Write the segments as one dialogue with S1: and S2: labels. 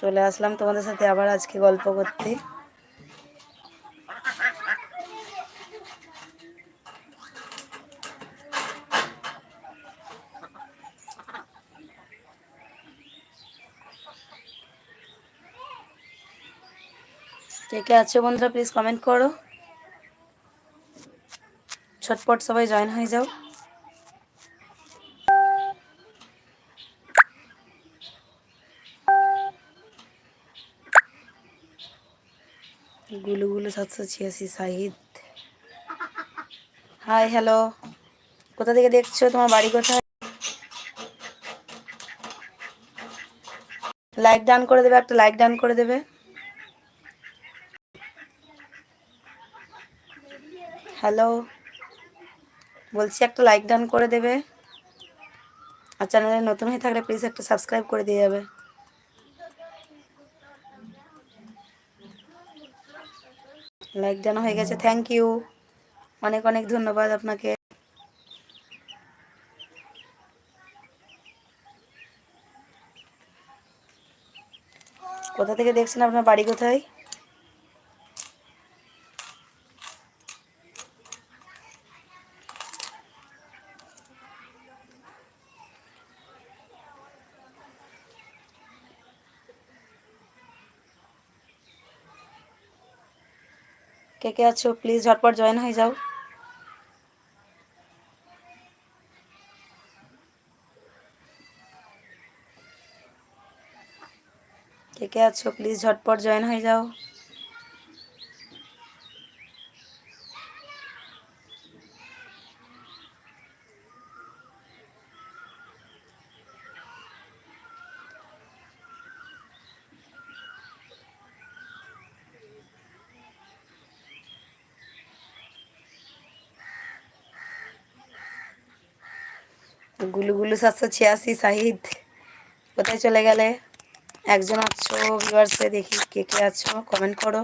S1: চলে আসলাম তোমাদের সাথে আবার আজকে গল্প করতে। কে কে আছো বন্ধুরা প্লিজ কমেন্ট করো। ছটপট সবাই জয়েন হয়ে যাও। গুলু গুলু সাতশো ছিয়াশি শাহিদ হাই হ্যালো কোথা থেকে দেখছ? তোমার বাড়ি কোথায়? লাইক ডান করে দেবে, একটা লাইক ডান করে দেবে। হ্যালো বলছি একটা লাইক ডান করে দেবে। আর চ্যানেলে নতুন হয়ে থাকলে প্লিজ একটা সাবস্ক্রাইব করে দিয়ে যাবে। লাইক জানা হয়ে গেছে থ্যাংক ইউ অনেক অনেক ধন্যবাদ আপনাকে। কোথা থেকে দেখছেন আপনার বাড়ি কোথায়? কে কে আছো? প্লিজ ঝটপট জয়েন হয়ে যাও। কে কে আছো? প্লিজ ঝটপট জয়েন হয়ে যাও। গুলু গুলু সাতশো ছিয়াশি শাহিদ কোথায় চলে গেলে? একজন আছো ভিউয়ার্সে দেখি কে কে আছো কমেন্ট করো।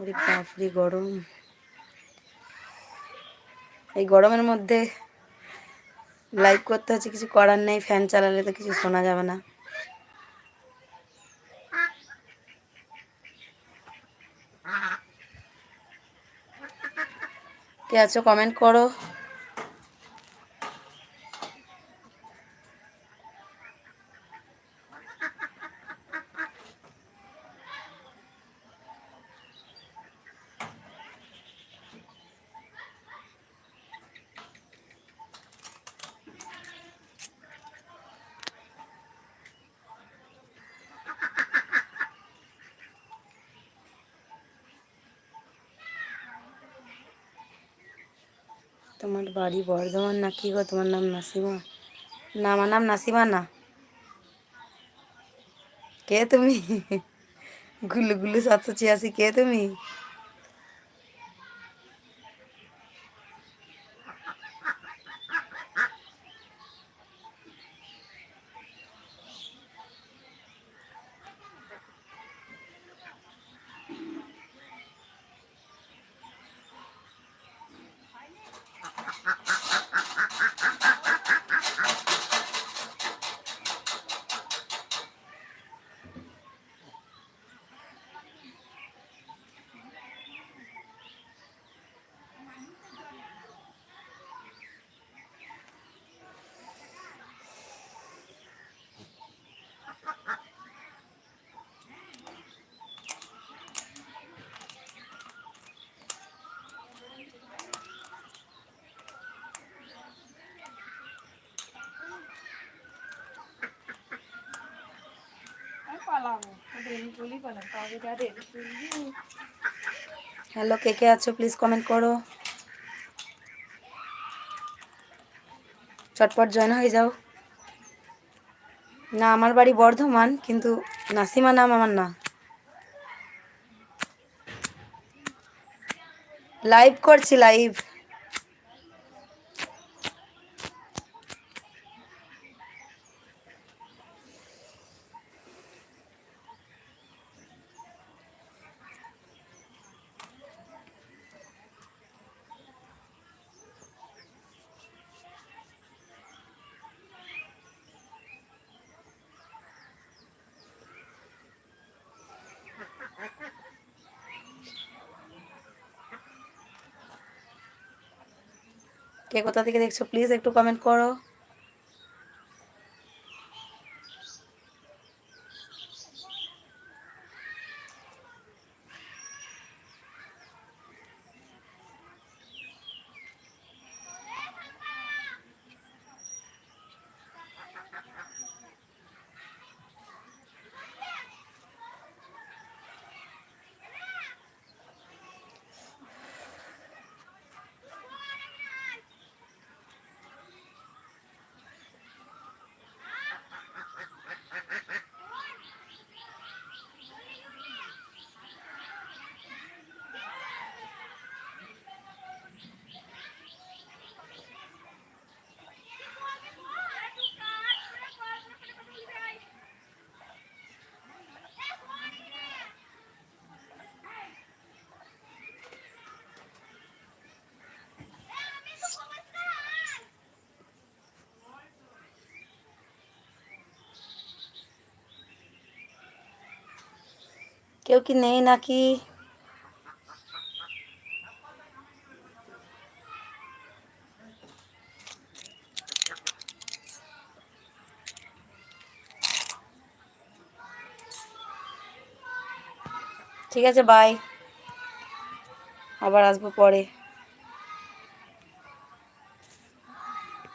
S1: ওরে বাপরে, গরম। এই গরমের মধ্যে লাইভ করতে হচ্ছে, কিছু করার নেই ফ্যান চালালে তো কিছু শোনা যাবে না। কে আছো কমেন্ট করো। তোমার বাড়ি বর্ধমান না কি গো? তোমার নাম নাসিমা? না, আমার নাম নাসিমা না। কে তুমি? গুলু গুলু সাতশো ছিয়াশি, কে তুমি? হ্যালো, কে কে আছো? প্লিজ কমেন্ট করো। চটপট জয়েন হয়ে যাও। না, আমার বাড়ি বর্ধমান, কিন্তু নাসিমা নাম আমার না। লাইভ করছি লাইভ কে কোথা থেকে দেখছ প্লিজ একটু কমেন্ট করো। কেউ কি নেই নাকি? ঠিক আছে বাই আবার আসব পরে।